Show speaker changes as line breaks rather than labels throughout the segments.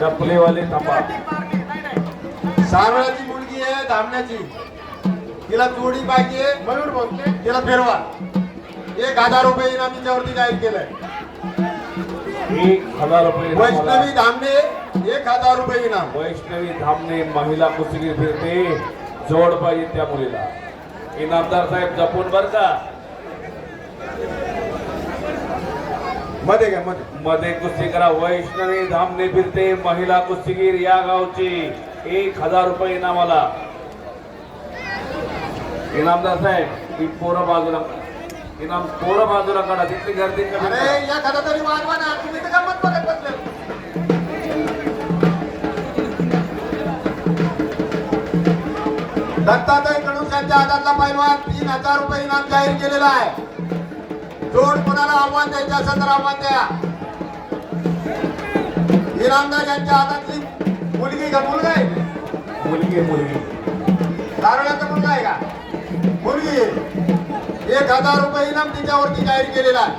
डपलेवाले थांबा
सावळाची मुलगी आहे धामण्याची. तिला जोडी पाहिजे
मयूर भोसले
तिला फिरवा. एक हजार रुपये इनाम तिच्यावरती जाहीर केलंय.
एक हजार रुपये
वैष्णवी. धामणे एक हजार रुपये इनाम.
वैष्णवी धामणे महिला कुस्तीगीर फिरते. जोड पाहिजे त्या मुलीला. इनामदार साहेब जपून बर का.
मध्ये घ्या मध्ये?
मध्ये कुस्ती करा. वैष्णवी धामणे फिरते महिला कुस्तीगीर या गावची. एक हजार रुपये इनामाला. इनामदार साहेब ती पोरं बाजूला इनाम पोरं बाजूला काढा तिथली गर्दी कमी
अरे
करा.
तरी वाजवा ना तुम्ही तर गंमत बघत बसले. दत्तात्रय कडुसांच्या हातातला पैलवान तीन हजार रुपये इनाम जाहीर केलेला आहे. जोड कोणाला आव्हान द्यायचं असेल तर आव्हान द्या. इनामदार यांच्या हातातली मुलगी का मुलगा आहे?
मुलगी मुलगी.
दारुड्याचा मुलगा आहे का? मुलगी. एक हजार रुपये इनाम तिच्यावरती जाहीर केलेला आहे.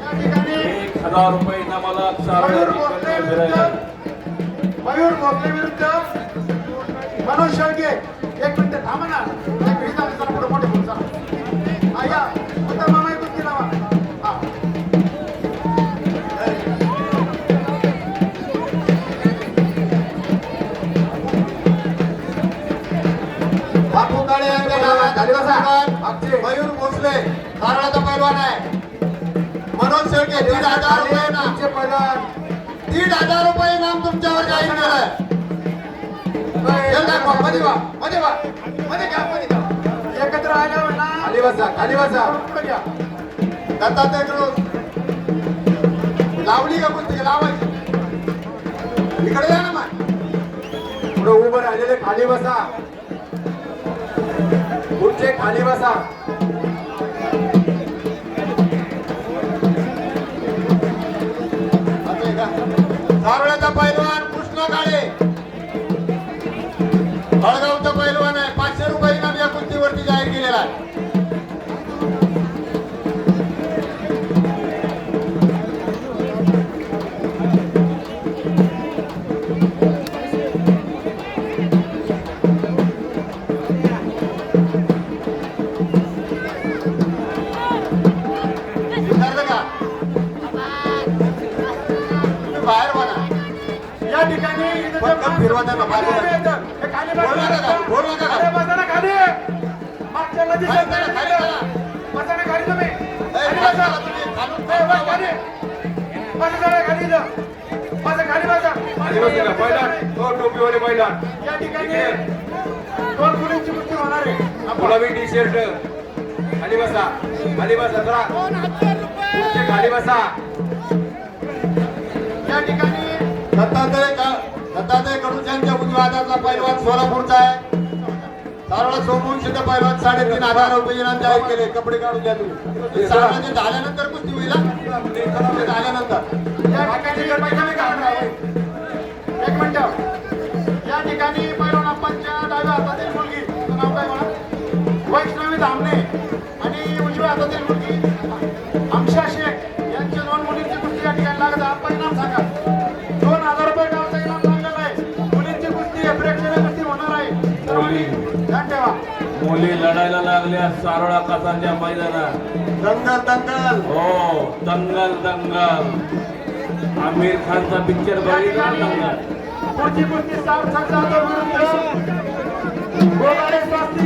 या ठिकाणी
एक हजार रुपये इनामाला
मयूर
सार्वजनिक
भोसले. विरुद्ध मयूर भोसले विरुद्ध मनोज शेळके एक मिनिट थांबा ना.
पैलवान मयूर भोसले नारळाचा पैलवान आहे. मनोज शेळके दीड हजार रुपये इनाम. दीड हजार रुपये इनाम तुमच्यावर जाहीर दाखवा, मध्ये वा मध्ये वा मध्ये घ्या मध्ये
एकत्र आल्यावर ना?
खाली बसा खाली बसा दत्तात्रय लावली का कोणती लावायची. इकडे या ना मग पुढे उभं राहिलेले खाली बसा. पुढचे खाली पैलवान
पहिला तो टोपीवाले पहिला
या ठिकाणी दोन मुलींची कुस्ती होणार आहे. आपण.
गुलाबी टी शर्ट खाली बसा. खाली बसा जरा. खाली बसा.
या ठिकाणी
दत्तात्रय का दत्तात्रय कडुच्यांच्या उजव्या हातातला पैलवान सोलापूरचा आहे. सारोळा सोमून सुद्धा पैलवान साडेतीन हजार रुपये इनाम जाहीर केले. कपडे काढून द्या तुम्ही. सारोळाचे झाल्यानंतर कुस्ती होईल झाल्यानंतर.
या ठिकाणी एक मिनिट. या ठिकाणी पैलवान आपणच्या डाव्या हातातील मुलगी नाव काय म्हणा वैष्णवी धामणे आणि उजव्या हातातील मुलगी ठेवा
मुली लढायला लागल्या सारोळा कासांच्या मैदानात.
दंगल दंगल.
हो दंगल दंगल. आमिर खानचा पिक्चर बघितला दंगल.
पुढची कुस्ती सार्थक जाधव विरुद्ध गोगाडे स्वास्ती